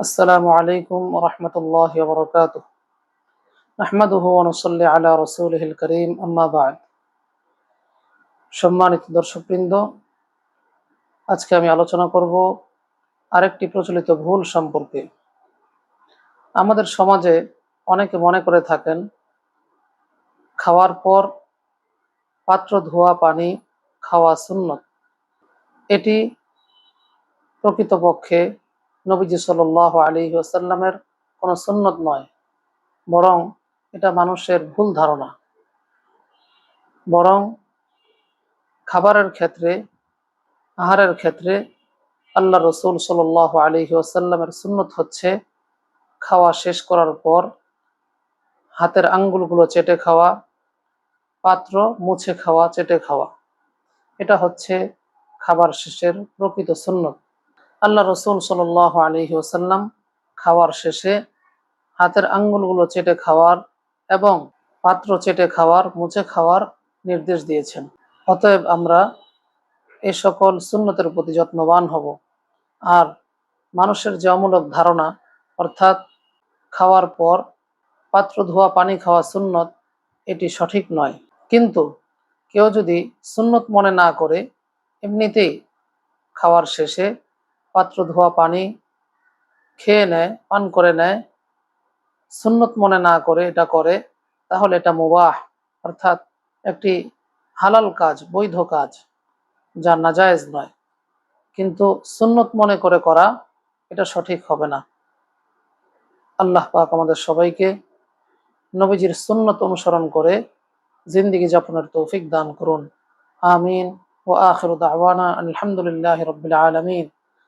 আসসালামু আলাইকুম রহমতুল্লাহ বরকাত আহমদুহ অনুসল্লি আলা রসুলহিল করিম আম্মাবাদ সম্মানিত দর্শকবৃন্দ, আজকে আমি আলোচনা করব আরেকটি প্রচলিত ভুল সম্পর্কে। আমাদের সমাজে অনেকে মনে করে থাকেন, খাওয়ার পর পাত্র, ধোয়া, পানি খাওয়া শূন্য এটি প্রকৃতপক্ষে নবীজি সাল আলী আসাল্লামের কোনো সুন্নত নয়, বরং এটা মানুষের ভুল ধারণা। বরং খাবারের ক্ষেত্রে, আহারের ক্ষেত্রে আল্লাহ রসুল সাল আলী আসাল্লামের সুন্নত হচ্ছে খাওয়া শেষ করার পর হাতের আঙ্গুলগুলো চেটে খাওয়া, পাত্র মুছে খাওয়া, চেটে খাওয়া। এটা হচ্ছে খাবার শেষের প্রকৃত সুন্নত। আল্লাহ রসুল সাল আলহি ওসাল্লাম খাওয়ার শেষে হাতের আঙ্গুলগুলো চেটে খাওয়ার এবং পাত্র চেটে খাওয়ার, মুছে খাওয়ার নির্দেশ দিয়েছেন। অতএব আমরা এ সকল সুন্নতের প্রতি যত্নবান হব। আর মানুষের যে অমূলক ধারণা, অর্থাৎ খাওয়ার পর পাত্র ধোয়া, পানি খাওয়া সুন্নত, এটি সঠিক নয়। কিন্তু কেউ যদি সুন্নত মনে না করে, এমনিতেই খাওয়ার শেষে পাত্র ধোয়া পানি খেয়ে নেয়, পান করে নেয়, সুন্নত মনে না করে এটা করে, তাহলে এটা মুবাহ, অর্থাৎ একটি হালাল কাজ, বৈধ কাজ, যা নাজায়েজ নয়। কিন্তু সুন্নত মনে করে করা, এটা সঠিক হবে না। আল্লাহ পাক আমাদের সবাইকে নবীজির সুন্নত অনুসরণ করে জিন্দিগি যাপনের তৌফিক দান করুন। আমিন। ও আখির দাওয়ানা আলহামদুলিল্লাহ রবিল আলমিন।